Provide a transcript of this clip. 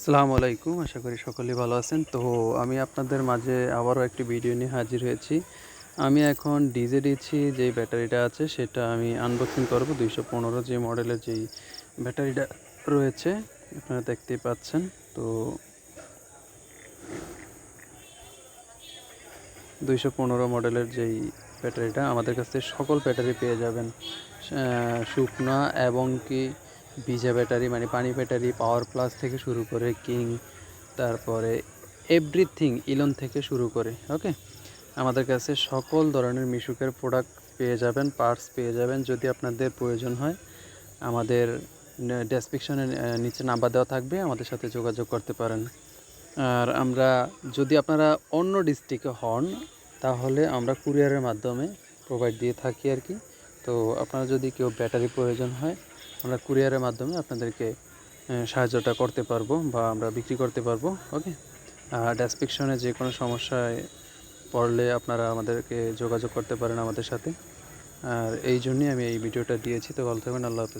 আসসালামু আলাইকুম, আশা করি সকলেই ভালো আছেন। তো আমি আপনাদের মাঝে আবারও একটি ভিডিও নিয়ে হাজির হয়েছি। আমি এখন ডিজে দিচ্ছি যে ব্যাটারিটা আছে সেটা আমি আনবক্সিং করব। দুইশো পনেরো যে মডেলের যেই ব্যাটারিটা রয়েছে, আপনারা দেখতেই পাচ্ছেন। তো দুইশো পনেরো মডেলের যেই ব্যাটারিটা, আমাদের কাছ থেকে সকল ব্যাটারি পেয়ে যাবেন শুকনা এবং কি ভিজা ব্যাটারি মানে পানি ব্যাটারি, পাওয়ার প্লাস থেকে শুরু করে কিং, তারপরে এভরিথিং ইলন থেকে শুরু করে, ওকে? আমাদের কাছে সকল ধরনের মিশুকের প্রোডাক্ট পেয়ে যাবেন, পার্টস পেয়ে যাবেন, যদি আপনাদের প্রয়োজন হয়। আমাদের ডেসক্রিপশনের নিচে নাম্বার দেওয়া থাকবে, আমাদের সাথে যোগাযোগ করতে পারেন। আর আমরা, যদি আপনারা অন্য ডিস্ট্রিক্টে হন, তাহলে আমরা কুরিয়ারের মাধ্যমে প্রোভাইড দিয়ে থাকি আর কি। তো আপনারা যদি কেউ ব্যাটারি প্রয়োজন হয় আমরা কুরিয়ারের মাধ্যমে আপনাদেরকে সাহায্যটা করতে পারব বা আমরা বিক্রি করতে পারব ওকে আর ডেসক্রিপশনে যে কোনো সমস্যায় পড়লে আপনারা আমাদেরকে যোগাযোগ করতে পারেন আমাদের সাথে। আর এই জন্যই আমি এই ভিডিওটা দিয়েছি। তো ভালো থাকবেন, আল্লাহ হাফেজ।